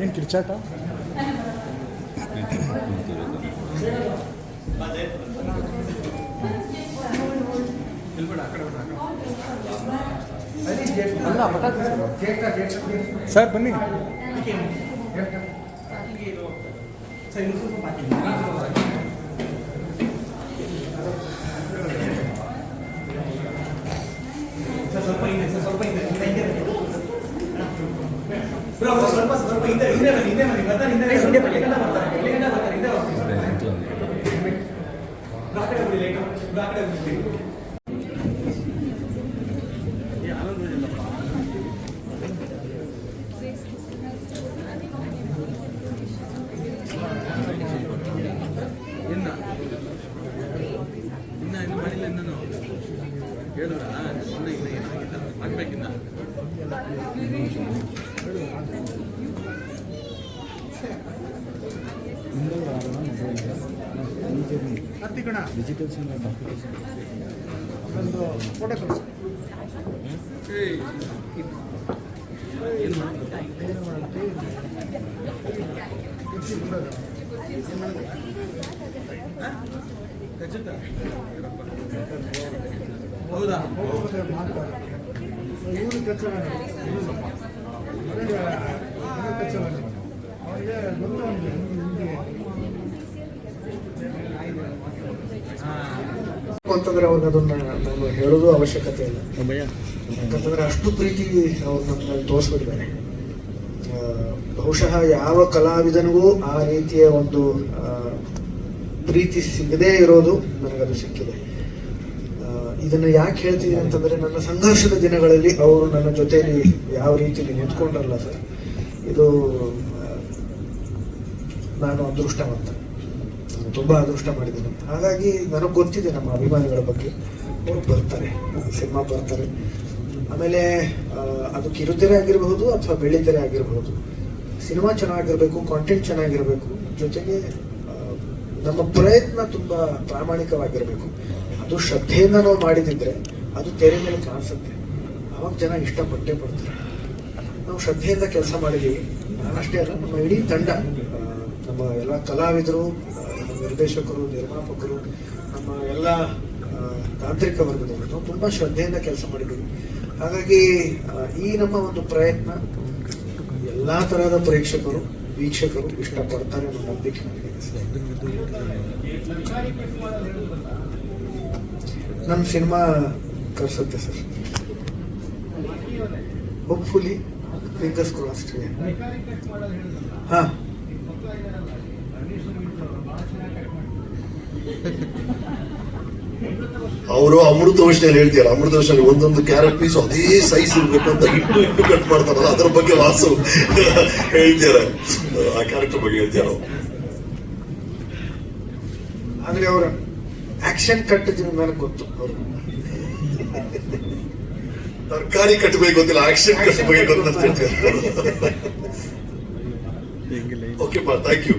ಏನು ಕಿರ್ಚಾಟ ಅಲ್ಲ ಪಟಾಕಿ ಸರ್ ಬನ್ನಿ ಸ್ವಲ್ಪ ಸರ್, ಸ್ವಲ್ಪ ಹಿಂದೆ ಹಿಂದೆ ಹಿಂದೆ ಬನ್ನಿ. ಬ್ರೋ, ಬ್ರೋ, ಸ್ವಲ್ಪ ಸ್ವಲ್ಪ ಹಿಂದೆ ಹಿಂದೆ ಬನ್ನಿ ಹಿಂದೆ ಬನ್ನಿ ಬರ್ತಾರೆ ಹಿಂದೆ ಹಿಂದೆ ಬರ್ತಾರೆ ಹಿಂದೆ ಬರ್ತಾರೆ ಹಿಂದೆ ಬರ್ತಾರೆ ಬ್ರೋ, ಆ ಕಡೆ ಬಿಡಿ ಲೈಟು ಬ್ರೋ, ಆ ಬಿಡಿ ಡಿಜಿಟಲ್ ಒಂದು ಫೋಟೋ ಕಳಿಸಿ ಖಚಿತ ಹೌದಾ? ಗೊತ್ತು ಹಿಂಗೆ ಅಂತಂದ್ರೆ ಅವ್ರಿಗೆ ಅದನ್ನ ನಾನು ಹೇಳೋದು ಅವಶ್ಯಕತೆ ಇಲ್ಲ. ಯಾಕಂತಂದ್ರೆ ಅಷ್ಟು ಪ್ರೀತಿ ಅವ್ರು ನಮ್ಮಲ್ಲಿ ತೋರಿಸ್ಬಿಟ್ಟಿದ್ದಾರೆ ಬಹುಶಃ ಯಾವ ಕಲಾವಿದನಿಗೂ ಆ ರೀತಿಯ ಒಂದು ಆ, ಪ್ರೀತಿ ಸಿಗದೇ ಇರೋದು ನನಗದು ಸಿಕ್ಕಿದೆ. ಇದನ್ನ ಯಾಕೆ ಹೇಳ್ತೀನಿ ಅಂತಂದ್ರೆ, ನನ್ನ ಸಂಘರ್ಷದ ದಿನಗಳಲ್ಲಿ ಅವರು ನನ್ನ ಜೊತೆಯಲ್ಲಿ ಯಾವ ರೀತಿಯಲ್ಲಿ ನಿಂತ್ಕೊಂಡ್ರಲ್ಲ ಸರ್. ಇದು ನಾನು ಅದೃಷ್ಟವಂತ. ತುಂಬಾ ಅದೃಷ್ಟ ಮಾಡಿದ್ದೀನಿ. ಹಾಗಾಗಿ ನನಗೆ ಗೊತ್ತಿದೆ ನಮ್ಮ ಅಭಿಮಾನಿಗಳ ಬಗ್ಗೆ. ಅವ್ರು ಬರ್ತಾರೆ, ಸಿನಿಮಾ ಬರ್ತಾರೆ. ಆಮೇಲೆ ಅದು ಕಿರುತೆರೆ ಆಗಿರಬಹುದು ಅಥವಾ ಬೆಳ್ಳಿತೆರೆ ಆಗಿರಬಹುದು. ಸಿನಿಮಾ ಚೆನ್ನಾಗಿರಬೇಕು ಕಾಂಟೆಂಟ್ ಚೆನ್ನಾಗಿರಬೇಕು. ಜೊತೆಗೆ ನಮ್ಮ ಪ್ರಯತ್ನ ತುಂಬಾ ಪ್ರಾಮಾಣಿಕವಾಗಿರಬೇಕು. ಅದು ಶ್ರದ್ಧೆಯಿಂದ ನಾವು ಮಾಡಿದಿದ್ರೆ ಅದು ತೆರೆ ಮೇಲೆ ಕಾಣಿಸುತ್ತೆ. ಅವಾಗ ಜನ ಇಷ್ಟಪಟ್ಟೇ ಪಡ್ತಾರೆ ನಾವು ಶ್ರದ್ಧೆಯಿಂದ ಕೆಲಸ ಮಾಡಿದ್ದೀವಿ ನಾನಷ್ಟೇ ಅಲ್ಲ, ನಮ್ಮ ಇಡೀ ತಂಡ ನಮ್ಮ ಎಲ್ಲ ಕಲಾವಿದರು ನಿರ್ದೇಶಕರು, ನಿರ್ಮಾಪಕರು, ನಮ್ಮ ಎಲ್ಲ ತಾಂತ್ರಿಕ ವರ್ಗದವರು, ನಾವು ತುಂಬ ಶ್ರದ್ಧೆಯಿಂದ ಕೆಲಸ ಮಾಡಿದ್ದೀವಿ ಹಾಗಾಗಿ ಈ ನಮ್ಮ ಒಂದು ಪ್ರಯತ್ನ, ಎಲ್ಲ ತರಹದ ಪ್ರೇಕ್ಷಕರು, ವೀಕ್ಷಕರು ಇಷ್ಟಪಡ್ತಾರೆ ಅನ್ನೋ ನಂಬಿಕೆ ನನಗಿದೆ ನಮ್ಮ ಸಿನಿಮಾ ಕರ್ಸುತ್ತೆ ಸರ್. ಹೋಪ್ಫುಲಿ ಫಿಂಗರ್ಸ್ ಕ್ರಾಸ್ಡ್ ಹಾ. ಅವರು ಅಮೃತ ವರ್ಷನಲ್ಲಿ ಹೇಳ್ತೀರ ಅಮೃತ ವರ್ಷನಲ್ಲಿ ಒಂದೊಂದು ಕ್ಯಾರೆಟ್ ಪೀಸ್ ಅದೇ ಸೈಜ್ ಇರ್ಬೇಕು ಅಂತ ಇಟ್ಟು ಇಟ್ಟು ಕಟ್ ಮಾಡ್ತಾರಲ್ಲ ಅದರ ಬಗ್ಗೆ ವಾಸು ಹೇಳ್ತೀರ? ಆ ಕ್ಯಾರೆಕ್ಟರ್ ಬಗ್ಗೆ ಹೇಳ್ತೀರ ಹಾಗೆ ಆದ್ರೆ ಅವರ. ಆಕ್ಷನ್ ಕಟ್ ನನಗೆ ಗೊತ್ತು. ಅವರು ತರಕಾರಿ ಕಟ್ಟಬೇಕು ಗೊತ್ತಿಲ್ಲ ಆಕ್ಷನ್ ಕಟ್ಟಬೇಕು ಬಗ್ಗೆ ಓಕೆ ಓಕೆ ಥ್ಯಾಂಕ್ ಯು